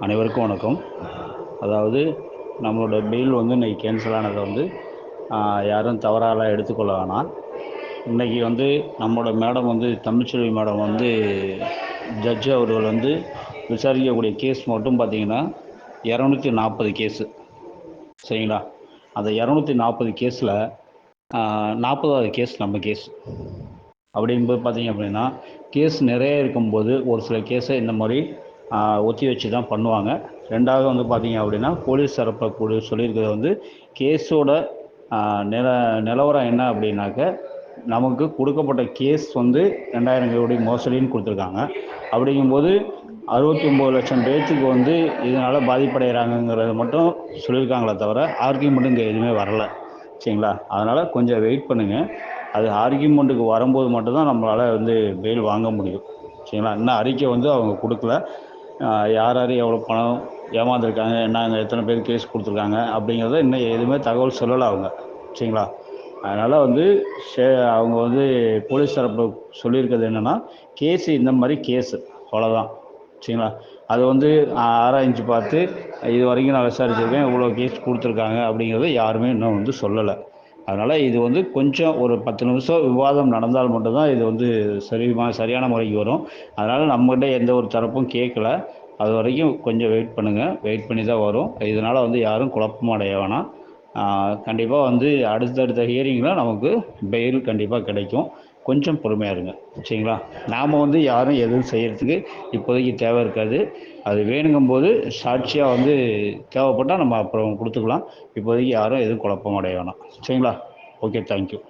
அனைவருக்கும் வணக்கம். அதாவது நம்மளோட பெயில் வந்து இன்றைக்கி கேன்சல் ஆனதை வந்து யாரும் தவறால் எடுத்துக்கொள்ள வேணாம் இன்றைக்கி வந்து நம்மளோட மேடம் வந்து தமிழ்ச்செல்வி மேடம் வந்து ஜட்ஜு அவர்கள் வந்து விசாரிக்கக்கூடிய கேஸ் மட்டும் பார்த்திங்கன்னா இரநூத்தி நாற்பது கேஸு சரிங்களா? அந்த இரநூத்தி நாற்பது கேஸில் நாற்பதாவது கேஸ் நம்ம கேஸ் அப்படிங்கும்போது பார்த்திங்க அப்படின்னா கேஸ் நிறைய இருக்கும்போது ஒரு சில கேஸை இந்த மாதிரி ஒத்தி வச்சு தான் பண்ணுவாங்க. ரெண்டாவது வந்து பார்த்திங்க அப்படின்னா போலீஸ் தரப்பை கூட சொல்லியிருக்கிறது வந்து கேஸோட நில நிலவரம் என்ன அப்படின்னாக்க நமக்கு கொடுக்கப்பட்ட கேஸ் வந்து ரெண்டாயிரம் கோடி மோசடின்னு கொடுத்துருக்காங்க. அப்படிங்கும்போது அறுபத்தி ஒம்பது லட்சம் பேர்த்துக்கு வந்து இதனால் பாதிப்படைகிறாங்கங்கிறத மட்டும் சொல்லியிருக்காங்களே தவிர ஆர்கியூமெண்ட் இங்கே எதுவுமே வரல. சரிங்களா? அதனால் கொஞ்சம் வெயிட் பண்ணுங்கள் அது ஆர்கியூமெண்ட்டுக்கு வரும்போது மட்டும்தான் நம்மளால் வந்து பெயில் வாங்க முடியும். சரிங்களா? இன்னும் அறிக்கை வந்து அவங்க கொடுக்கல. யார் யார் எவ்வளோ பணம் ஏமாந்துருக்காங்க என்னங்க எத்தனை பேர் கேஸ் கொடுத்துருக்காங்க அப்படிங்கிறத இன்னும் எதுவுமே தகவல் சொல்லலை அவங்க. சரிங்களா? அதனால் வந்து சே அவங்க வந்து போலீஸ் தரப்பு சொல்லியிருக்கிறது என்னென்னா கேஸு இந்த மாதிரி கேஸு. அவ்வளோதான் சரிங்களா? அது வந்து ஆராய்ஞ்சு பார்த்து இது வரைக்கும் நான் விசாரிச்சிருக்கேன் இவ்வளோ கேஸ் கொடுத்துருக்காங்க அப்படிங்கிறத யாருமே இன்னும் வந்து சொல்லலை. அதனால் இது வந்து கொஞ்சம் ஒரு பத்து நிமிஷம் விவாதம் நடந்தால் மட்டும்தான் இது வந்து சரிமா சரியான முறைக்கு வரும். அதனால் நம்மகிட்ட எந்த ஒரு தரப்பும் கேட்கல. அது வரைக்கும் கொஞ்சம் வெயிட் பண்ணுங்கள் வெயிட் பண்ணி தான் வரும். இதனால் வந்து யாரும் குழப்பம் அடைய வேணாம். கண்டிப்பாக வந்து அடுத்தடுத்த ஹியரிங்கில் நமக்கு பெயில் கண்டிப்பாக கிடைக்கும். கொஞ்சம் பொறுமையாக இருங்க. சரிங்களா? நாம் வந்து யாரும் எதுவும் செய்கிறதுக்கு இப்போதைக்கு தேவை இருக்காது. அது வேணுங்கும்போது சாட்சியாக வந்து தேவைப்பட்டால் நம்ம அப்புறம் கொடுத்துக்கலாம். இப்போதைக்கு யாரும் எதுவும் குழப்பம் அடைய வேணாம். சரிங்களா? Okay thank you